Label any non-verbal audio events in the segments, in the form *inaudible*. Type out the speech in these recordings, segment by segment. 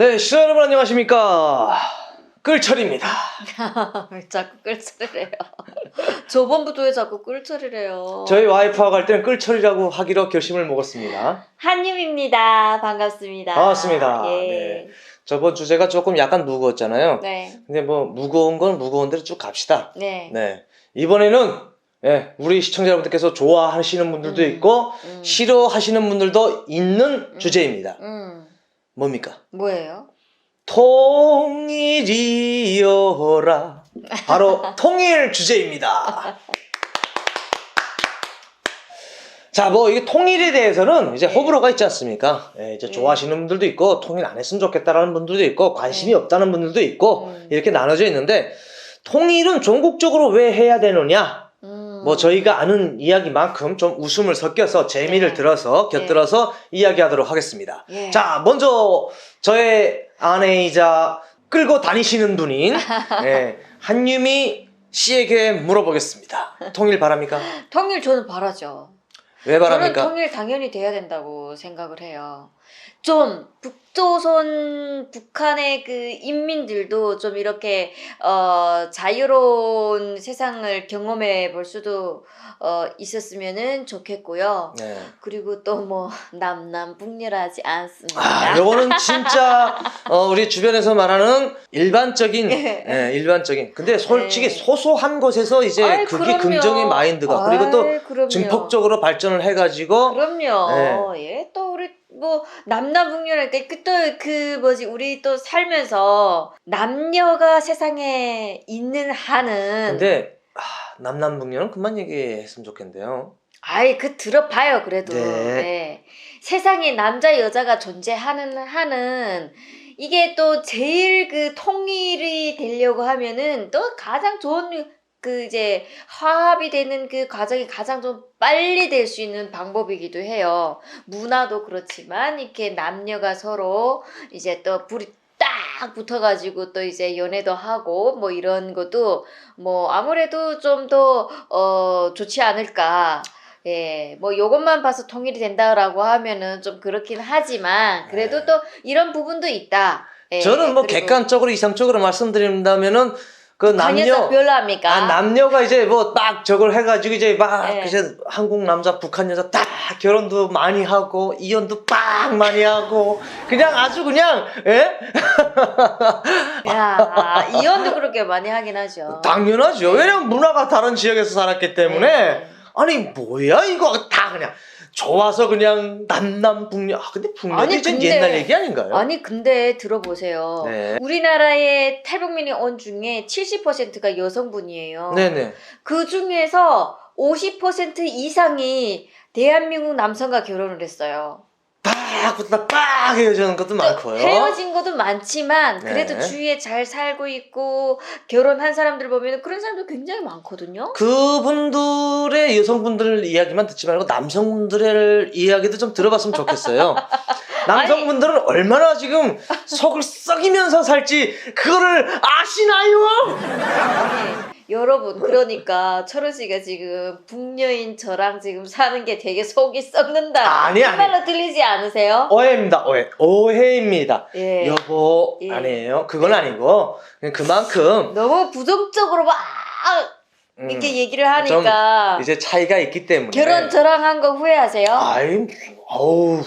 네, 시청자 여러분 안녕하십니까. 끌철입니다. 왜 *laughs* 자꾸 해요? *laughs* 저번부터 왜 자꾸 해요? 저희 와이프하고 할 때는 끌철이라고 하기로 결심을 먹었습니다. 한유입니다. 반갑습니다. 반갑습니다. 예. 네. 저번 주제가 조금 약간 무거웠잖아요. 네. 근데 뭐 무거운 건 무거운 대로 쭉 갑시다. 네. 네. 이번에는 예, 우리 시청자 여러분들께서 좋아하시는 분들도 음. 있고 음. 싫어하시는 분들도 있는 음. 주제입니다. 음. 뭡니까? 뭐예요? 통일이여라. 바로 *laughs* 통일 주제입니다. 자, 뭐, 이게 통일에 대해서는 이제 네. 호불호가 있지 않습니까? 예, 이제 네. 좋아하시는 분들도 있고, 통일 안 했으면 좋겠다라는 분들도 있고, 관심이 네. 없다는 분들도 있고, 음. 이렇게 나눠져 있는데, 통일은 전국적으로 왜 해야 되느냐? 음. 뭐, 저희가 아는 이야기만큼 좀 웃음을 섞여서 재미를 네. 들어서, 곁들여서 이야기하도록 하겠습니다. 예. 자, 먼저 저의 아내이자 끌고 다니시는 분인 *laughs* 예, 한유미 씨에게 물어보겠습니다. 통일 바랍니까? 통일 저는 바라죠. 왜 저는 바랍니까? 통일 당연히 돼야 된다고 생각을 해요. 좀 북조선 북한의 그 인민들도 좀 이렇게 어 자유로운 세상을 경험해 볼 수도 어 있었으면은 좋겠고요. 네. 그리고 또 뭐 남남 북녀하지 않습니다. 아, 요거는 진짜 어, 우리 주변에서 말하는 일반적인 예, 일반적인. 근데 솔직히 네. 소소한 것에서 이제 아이, 그게 그럼요. 긍정의 마인드가 그리고 또 그럼요. 증폭적으로 발전을 해 가지고 그럼요. 예, 또 우리 뭐 남남북녀랄 때그또그 뭐지 우리 또 살면서 남녀가 세상에 있는 한은 근데 아, 남남북녀는 그만 얘기했으면 좋겠는데요. 아이 그 들어봐요 그래도 네. 네. 세상에 남자 여자가 존재하는 한은 이게 또 제일 그 통일이 되려고 하면은 또 가장 좋은 그 이제 화합이 되는 그 과정이 가장 좀 빨리 될 수 있는 방법이기도 해요. 문화도 그렇지만 이렇게 남녀가 서로 이제 또 불이 딱 붙어가지고 또 이제 연애도 하고 뭐 이런 것도 뭐 아무래도 좀 더 어 좋지 않을까. 예, 뭐 요것만 봐서 통일이 된다라고 하면은 좀 그렇긴 하지만 그래도 네. 또 이런 부분도 있다. 예, 저는 뭐 그리고 객관적으로 이상적으로 말씀드린다면은 그 남녀 별로합니까? 아, 남녀가 이제 뭐 딱 저걸 해가지고 이제 막 네. 이제 한국 남자 북한 여자 딱 결혼도 많이 하고 이혼도 빡 많이 하고 그냥 아주 그냥 예 야, 이혼도 그렇게 많이 하긴 하죠. 당연하죠 왜냐면 문화가 다른 지역에서 살았기 때문에 네. 아니 뭐야 이거 다 그냥 좋아서 그냥 남남 북녀 아 근데 이제 근데- 옛날 얘기 아닌가요? 아니 근데 들어보세요. 네. 우리나라의 탈북민이 온 중에 70%가 여성분이에요. 네네 그 중에서 50% 이상이 대한민국 남성과 결혼을 했어요. 빡 붙다 빡 헤어지는 것도 많고요 헤어진 것도 많지만 그래도 네. 주위에 잘 살고 있고 결혼한 사람들 보면 그런 사람도 굉장히 많거든요. 그분들의 여성분들 이야기만 듣지 말고 남성분들의 이야기도 좀 들어봤으면 좋겠어요. *laughs* 남성분들은 얼마나 지금 속을 썩이면서 살지 그거를 아시나요? 여러분 그러니까 철원 씨가 지금 북녀인 저랑 지금 사는 게 되게 속이 썩는다. 아니, 아니. 그 말로 들리지 않으세요? 오해입니다. 오해. 오해입니다. 예. 여보 예. 아니에요. 그건 아니고 그냥 그만큼 너무 부정적으로 막 음, 이렇게 얘기를 하니까 이제 차이가 있기 때문에 결혼 저랑 한 거 후회하세요? 아이 어우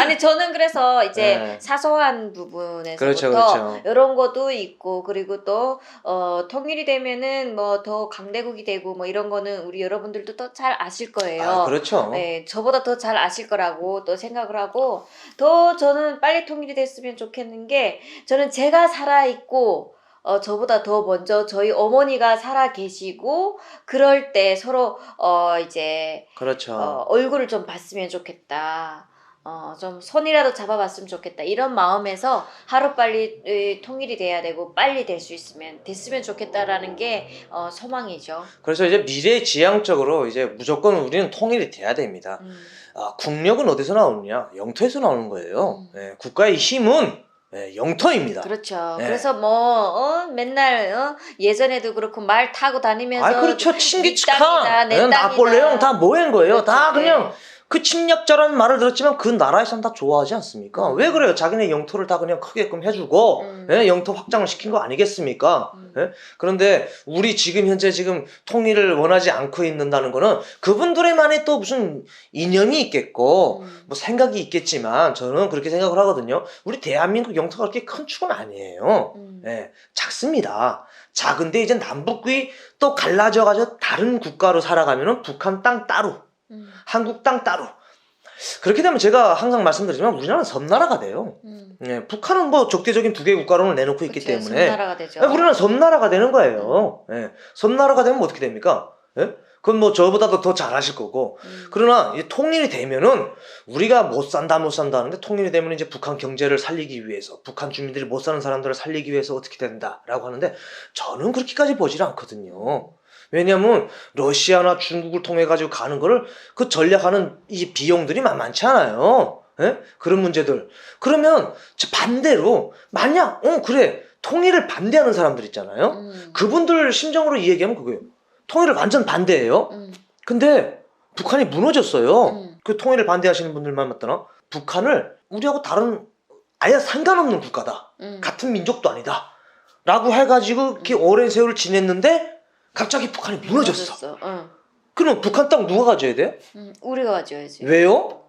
아니 저는 그래서 이제 네. 사소한 부분에서부터 그렇죠, 그렇죠. 이런 것도 있고 그리고 또 어, 통일이 되면은 뭐 더 강대국이 되고 뭐 이런 거는 우리 여러분들도 더 잘 아실 거예요. 아, 그렇죠. 네, 저보다 더 잘 아실 거라고 또 생각을 하고 더 저는 빨리 통일이 됐으면 좋겠는 게 저는 제가 살아 있고 어, 저보다 더 먼저 저희 어머니가 살아 계시고 그럴 때 서로 어 이제 그렇죠. 어, 얼굴을 좀 봤으면 좋겠다. 어, 좀 손이라도 잡아봤으면 좋겠다. 이런 마음에서 하루빨리 이, 통일이 돼야 되고 빨리 될 수 있으면 됐으면 좋겠다라는 게 어, 소망이죠. 그래서 이제 미래 지향적으로 이제 무조건 우리는 통일이 돼야 됩니다. 음. 아, 국력은 어디서 나오느냐? 영토에서 나오는 거예요. 음. 예, 국가의 힘은 예, 영토입니다. 그렇죠. 네. 그래서 뭐 어, 맨날 어, 예전에도 그렇고 말 타고 다니면서 아, 그렇죠. 네 예, 땅이다. 나폴레옹 다 뭐한 거예요? 다 그렇죠. 그냥 그 침략자라는 말을 들었지만 그 나라에선 다 좋아하지 않습니까? 왜 그래요? 자기네 영토를 다 그냥 크게끔 해주고 음. 예, 영토 확장을 시킨 거 아니겠습니까? 음. 예? 그런데 우리 지금 현재 지금 통일을 원하지 않고 있는다는 거는 그분들의만의 또 무슨 이념이 있겠고 음. 뭐 생각이 있겠지만 저는 그렇게 생각을 하거든요. 우리 대한민국 영토가 그렇게 큰 축은 아니에요. 음. 예, 작습니다. 작은데 이제 남북이 또 갈라져가지고 다른 국가로 살아가면은 북한 땅 따로, 음. 한국 땅 따로. 그렇게 되면 제가 항상 말씀드리지만 우리나라는 섬나라가 돼요. 음. 예, 북한은 뭐 적대적인 두 개의 국가론을 내놓고 있기 그치, 때문에 섬나라가 되죠. 예, 우리는 섬나라가 되는 거예요. 예, 섬나라가 되면 어떻게 됩니까? 예? 그건 뭐 저보다도 더 잘하실 거고. 음. 그러나 이 통일이 되면은 우리가 못 산다 못 산다 하는데 통일이 되면 이제 북한 경제를 살리기 위해서 북한 주민들이 못 사는 사람들을 살리기 위해서 어떻게 된다라고 하는데 저는 그렇게까지 보질 않거든요. 왜냐하면 러시아나 중국을 통해 가지고 가는 거를 그 전략하는 이 비용들이 만만치 않아요. 예? 그런 문제들. 그러면 저 반대로 만약 어 그래 통일을 반대하는 사람들 있잖아요. 음. 그분들 심정으로 이 얘기하면 그거예요. 통일을 완전 반대해요. 음. 근데 북한이 무너졌어요. 음. 그 통일을 반대하시는 분들만 맞더나 북한을 우리하고 다른 아예 상관없는 국가다. 음. 같은 민족도 아니다. 라고 해가지고 이렇게 오랜 세월을 지냈는데 갑자기 북한이 무너졌어. 무너졌어. 응. 그럼 북한 땅 누가 가져야 돼? 음. 우리가 가져야지. 왜요?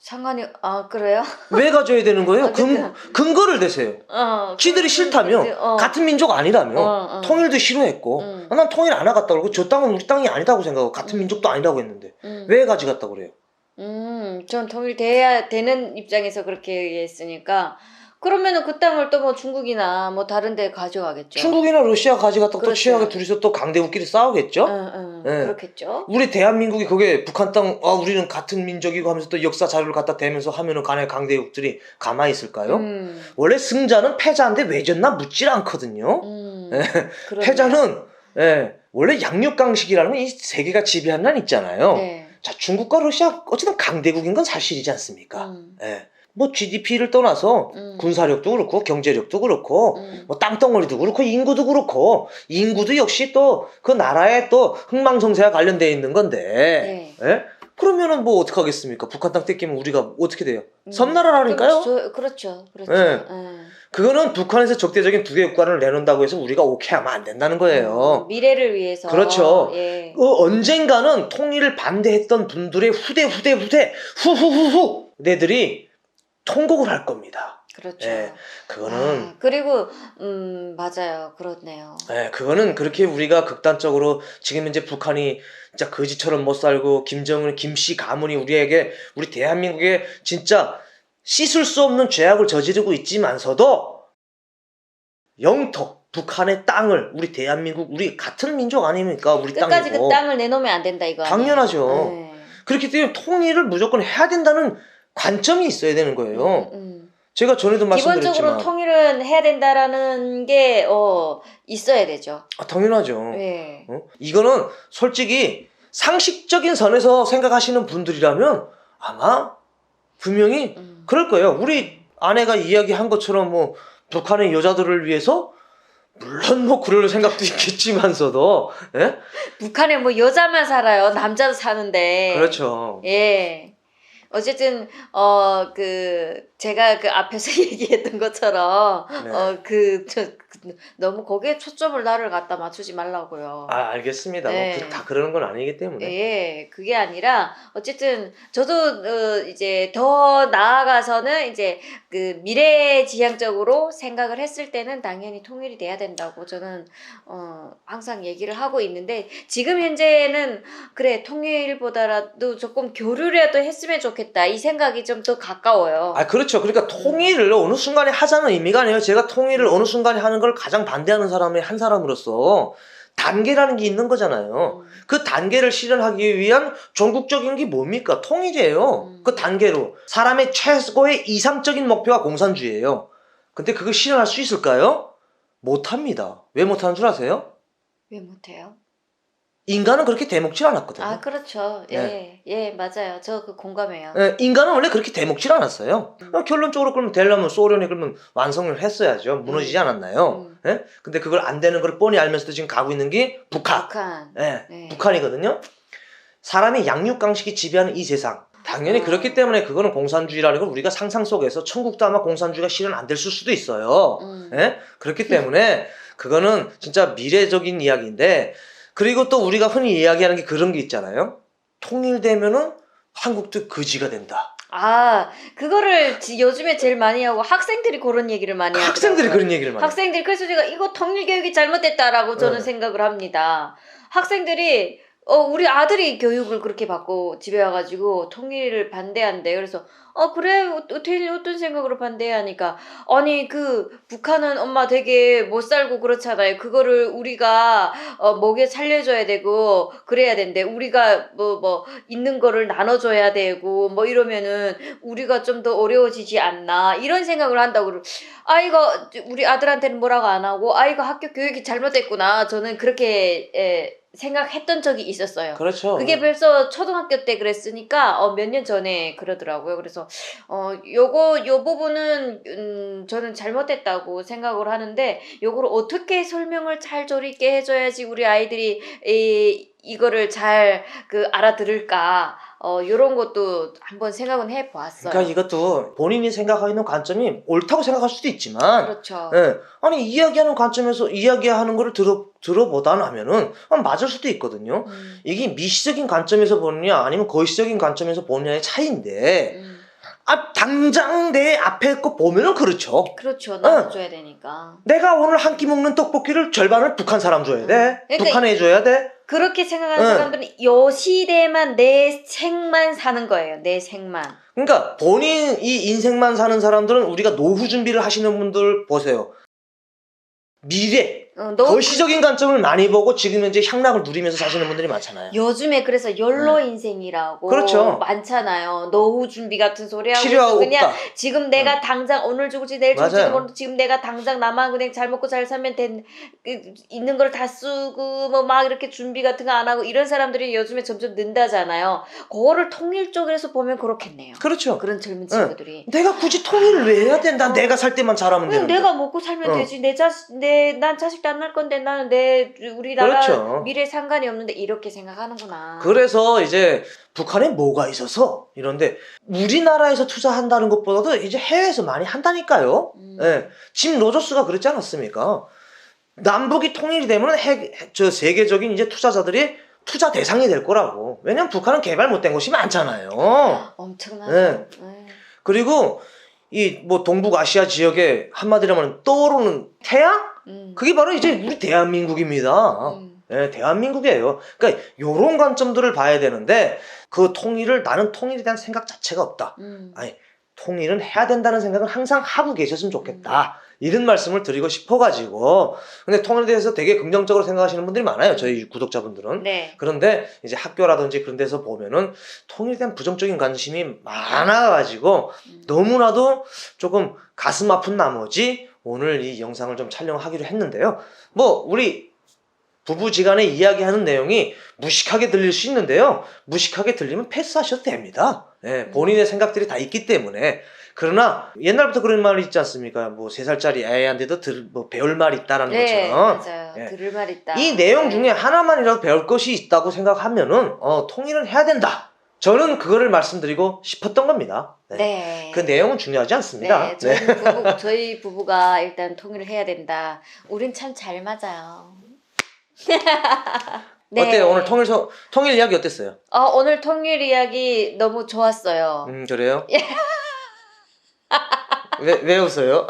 상관이 아 그래요? 왜 가져야 되는 거예요? 근, 어쨌든. 근거를 대세요. 어. 지들이 그- 싫다며 그- 어. 같은 민족 아니라며 어, 어. 통일도 싫어했고 음. 아, 난 통일 안 하겠다 그러고 저 땅은 우리 땅이 아니다고 생각하고 같은 음. 민족도 아니라고 했는데 음. 왜 가져갔다 그래요? 음, 전 통일돼야 되는 입장에서 그렇게 얘기했으니까 그러면은 그 땅을 또 뭐 중국이나 뭐 다른 데 가져가겠죠. 중국이나 러시아 가져갔다 또 그렇죠. 취하게 둘이서 또 강대국끼리 싸우겠죠? 응, 응, 네. 그렇겠죠. 우리 대한민국이 그게 북한 땅, 아, 우리는 같은 민족이고 하면서 또 역사 자료를 갖다 대면서 하면은 간에 강대국들이 가만히 있을까요? 음, 원래 승자는 패자인데 왜 졌나 묻질 않거든요. 음, 예. 그러네요. 패자는, 예, 원래 양육강식이라는 건 이 세계가 지배한 난 있잖아요. 네. 자, 중국과 러시아, 어쨌든 강대국인 건 사실이지 않습니까? 음, 예. 뭐 GDP를 떠나서 음. 군사력도 그렇고 경제력도 그렇고 음, 뭐 땅덩어리도 그렇고 인구도 그렇고 인구도 역시 또 그 나라의 또 흥망성쇠와 관련되어 있는 건데 네. 예? 그러면은 뭐 어떡하겠습니까 북한 땅 뺏기면 우리가 어떻게 돼요 음. 섬나라라니까요 그렇죠, 그렇죠, 그렇죠. 네. 음. 그거는 북한에서 적대적인 두 개 국가를 내놓는다고 해서 우리가 오케이 하면 안 된다는 거예요 음, 미래를 위해서. 그렇죠. 예. 그 언젠가는 통일을 반대했던 분들의 후대 후대 후대 후후후후 내들이 통곡을 할 겁니다 그렇죠. 예, 그거는 아, 그리고 음 맞아요, 그렇네요. 네, 그거는 그렇게 우리가 극단적으로 지금 현재 북한이 진짜 거지처럼 못 살고 김정은, 김씨 가문이 우리에게 우리 대한민국에 진짜 씻을 수 없는 죄악을 저지르고 있지만서도 영토, 북한의 땅을 우리 대한민국 우리 같은 민족 아닙니까? 우리 끝까지 땅이고 그 땅을 내놓으면 안 된다 이거. 당연하죠. 네. 그렇기 때문에 통일을 무조건 해야 된다는 관점이 있어야 되는 거예요. 음, 음. 제가 전에도 기본적으로 말씀드렸지만 통일은 해야 된다라는 게 어, 있어야 되죠. 아, 당연하죠. 네. 어? 이거는 솔직히 상식적인 선에서 생각하시는 분들이라면 아마 분명히 음. 그럴 거예요. 우리 아내가 이야기한 것처럼 뭐 북한의 여자들을 위해서 물론 뭐 그럴 생각도 *laughs* 있겠지만서도 예? 북한에 뭐 여자만 살아요. 남자도 사는데. 그렇죠. 예. 어쨌든 어 그 제가 그 앞에서 *laughs* 얘기했던 것처럼 네. 어그저 너무 거기에 초점을 나를 갖다 맞추지 말라고요. 아 알겠습니다. 네. 뭐 그- 다 그러는 건 아니기 때문에 예, 그게 아니라 어쨌든 저도 어, 이제 더 나아가서는 이제 그 미래 지향적으로 생각을 했을 때는 당연히 통일이 돼야 된다고 저는 어 항상 얘기를 하고 있는데 지금 현재는 그래 통일보다라도 조금 교류라도 했으면 좋겠다 이 생각이 좀 더 가까워요. 아 그렇죠. 그러니까 통일을 어느 순간에 하자는 의미가 아니에요. 제가 통일을 어느 순간에 하는 걸 가장 반대하는 사람의 한 사람으로서 단계라는 게 있는 거잖아요. 음, 그 단계를 실현하기 위한 전국적인 게 뭡니까? 통일이에요. 음. 그 단계로. 사람의 최고의 이상적인 목표가 공산주의예요. 근데 그걸 실현할 수 있을까요? 못합니다. 왜 못하는 줄 아세요? 왜 못해요? 인간은 그렇게 대먹질 않았거든요. 아 그렇죠. 예, 예 맞아요. 저 그 공감해요. 예, 인간은 원래 그렇게 대먹질 않았어요. 음. 결론적으로 그러면 되려면 소련이 그러면 완성을 했어야죠. 무너지지 않았나요? 음, 예? 근데 그걸 안 되는 걸 뻔히 알면서도 지금 가고 있는 게 북한. 북한. 예, 네. 북한이거든요. 사람이 양육강식이 지배하는 이 세상. 당연히 음. 그렇기 때문에 그거는 공산주의라는 걸 우리가 상상 속에서 천국도 아마 공산주의가 실현 안 됐을 수도 있어요. 음. 예? 그렇기 때문에 그거는 진짜 미래적인 이야기인데 그리고 또 우리가 흔히 이야기하는 게 그런 게 있잖아요. 통일되면은 한국도 거지가 된다. 아, 그거를 지- 요즘에 제일 많이 하고 학생들이 그런 얘기를 많이 하고 학생들이 그런 얘기를 많이. 학생들이 그래서 제가 이거 통일 교육이 잘못됐다라고 저는 네. 생각을 합니다. 학생들이 어 우리 아들이 교육을 그렇게 받고 집에 와가지고 통일을 반대한대. 그래서 어 그래 어떻게 어떤 생각으로 반대하니까 아니 그 북한은 엄마 되게 못 살고 그렇잖아요. 그거를 우리가 어 먹여 살려줘야 되고 그래야 된대. 우리가 뭐 뭐 있는 거를 나눠줘야 되고 뭐 이러면은 우리가 좀 더 어려워지지 않나 이런 생각을 한다고. 아 이거 우리 아들한테는 뭐라고 안 하고 아 이거 학교 교육이 잘못됐구나 저는 그렇게 에, 생각했던 적이 있었어요. 그렇죠. 그게 벌써 초등학교 때 그랬으니까 어, 몇 년 전에 그러더라고요. 그래서 어 요거 요 부분은 음, 저는 잘못됐다고 생각을 하는데 요거를 어떻게 설명을 잘 조리 있게 해줘야지 우리 아이들이 이 이거를 잘 그 알아들을까 어 요런 것도 한번 생각은 해보았어요. 그러니까 이것도 본인이 생각하고 있는 관점이 옳다고 생각할 수도 있지만 그렇죠. 예. 아니 이야기하는 관점에서 이야기하는 거를 들어 들어보다 나면은 아, 맞을 수도 있거든요. 음, 이게 미시적인 관점에서 보느냐 아니면 거시적인 관점에서 보느냐의 차이인데 음. 아 당장 내 앞에 거 보면은 그렇죠. 그렇죠. 나눠줘야 되니까. 내가 오늘 한 끼 먹는 떡볶이를 절반을 북한 사람 줘야 돼. 그러니까 북한에 줘야 돼. 그렇게 생각하는 응. 사람들은 요 시대만 내 생만 사는 거예요. 내 생만. 그러니까 본인 이 인생만 사는 사람들은 우리가 노후 준비를 하시는 분들 보세요. 미래, 어, 너 거시적인 관점을 많이 보고 지금 현재 향락을 누리면서 사시는 분들이 많잖아요. 요즘에 그래서 연로 인생이라고 그렇죠. 많잖아요. 노후 준비 같은 소리 하고 그냥 없다. 지금 내가 당장 오늘 죽을지 내일 죽을지. 모르는데 지금 내가 당장 나만 그냥 잘 먹고 잘 살면 된 그, 있는 걸 다 쓰고 뭐 막 이렇게 준비 같은 거 안 하고 이런 사람들이 요즘에 점점 는다잖아요. 그거를 통일 쪽에서 보면 그렇겠네요. 그렇죠. 그런 젊은 친구들이. 내가 굳이 통일을 왜 해야 된다? 어. 내가 살 때만 잘하면 되는데. 내가 먹고 살면 어. 되지. 내 자식, 내, 난 자식 도 안 날 건데 나는 내, 우리나라 그렇죠. 미래 상관이 없는데 이렇게 생각하는구나. 그래서 이제 북한에 뭐가 있어서 이런데 우리나라에서 투자한다는 것보다도 이제 해외에서 많이 한다니까요. 음. 예. 짐 로저스가 그랬지 않았습니까? 남북이 통일이 되면 해, 저 세계적인 이제 투자자들이 투자 대상이 될 거라고. 왜냐면 북한은 개발 못된 곳이 많잖아요. 엄청나죠. 네. 네. 그리고 이 뭐 동북아시아 지역에 한마디로 하면 떠오르는 태양? 음. 그게 바로 이제 우리 대한민국입니다. 음. 예, 대한민국이에요. 그러니까 요런 관점들을 봐야 되는데 그 통일을 나는 통일에 대한 생각 자체가 없다. 음. 아니, 통일은 해야 된다는 생각은 항상 하고 계셨으면 좋겠다. 이런 말씀을 드리고 싶어가지고. 근데 통일에 대해서 되게 긍정적으로 생각하시는 분들이 많아요. 저희 구독자분들은. 네. 그런데 이제 학교라든지 그런 데서 보면은 통일에 대한 부정적인 관심이 많아가지고 음. 너무나도 조금 가슴 아픈 나머지 오늘 이 영상을 좀 촬영하기로 했는데요. 뭐, 우리 부부지간에 이야기하는 내용이 무식하게 들릴 수 있는데요. 무식하게 들리면 패스하셔도 됩니다. 예, 본인의 생각들이 다 있기 때문에. 그러나 옛날부터 그런 말이 있지 않습니까? 뭐 세 살짜리 애한테도 들, 뭐 배울 말이 있다라는 네, 것처럼 맞아요. 예. 들을 말 있다. 이 내용 네. 중에 하나만이라도 배울 것이 있다고 생각하면은 어, 통일은 해야 된다. 저는 그거를 말씀드리고 싶었던 겁니다. 네. 네. 그 내용은 중요하지 않습니다. 네, 저희, 부부, *laughs* 저희 부부가 일단 통일을 해야 된다. 우린 참 잘 맞아요. *laughs* 네. 어때요? 오늘 통일 소, 통일 이야기 어땠어요? 어, 오늘 통일 이야기 너무 좋았어요. 음 그래요? *laughs* 예. 왜, 왜 웃어요?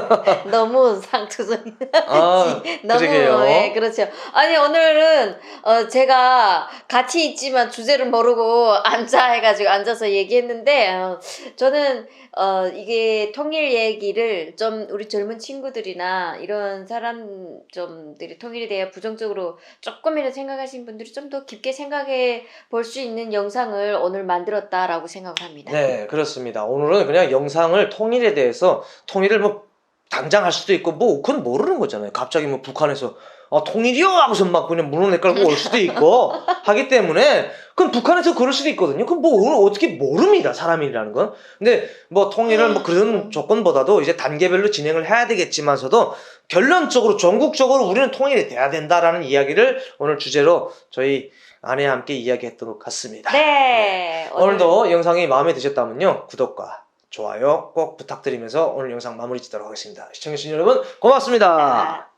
*laughs* 너무 상투적이 아, *laughs* 너무 그러게요. 예, 그렇죠. 아니 오늘은 어, 제가 같이 있지만 주제를 모르고 앉아 해가지고 앉아서 얘기했는데 어, 저는 어, 이게 통일 얘기를 좀 우리 젊은 친구들이나 이런 사람 좀들이 통일에 대해 부정적으로 조금이라도 생각하시는 분들이 좀 더 깊게 생각해 볼 수 있는 영상을 오늘 만들었다라고 생각을 합니다. 네, 그렇습니다. 오늘은 그냥 영상을 통일에 대해 서 통일을 뭐 당장 할 수도 있고 뭐 그건 모르는 거잖아요. 갑자기 뭐 북한에서 아, 통일이요 하고서 막 그냥 문을 깔고 올 수도 있고 *laughs* 하기 때문에 그럼 북한에서 그럴 수도 있거든요. 그럼 뭐 어떻게 모릅니다. 사람이라는 건. 근데 뭐 통일을 뭐 그런 조건보다도 이제 단계별로 진행을 해야 되겠지만서도 결론적으로 전국적으로 우리는 통일이 돼야 된다라는 이야기를 오늘 주제로 저희 아내와 함께 이야기했던 것 같습니다. 네. 오늘도 영상이 마음에 드셨다면요 구독과 좋아요 꼭 부탁드리면서 오늘 영상 마무리 짓도록 하겠습니다. 시청해주신 여러분 고맙습니다. 아,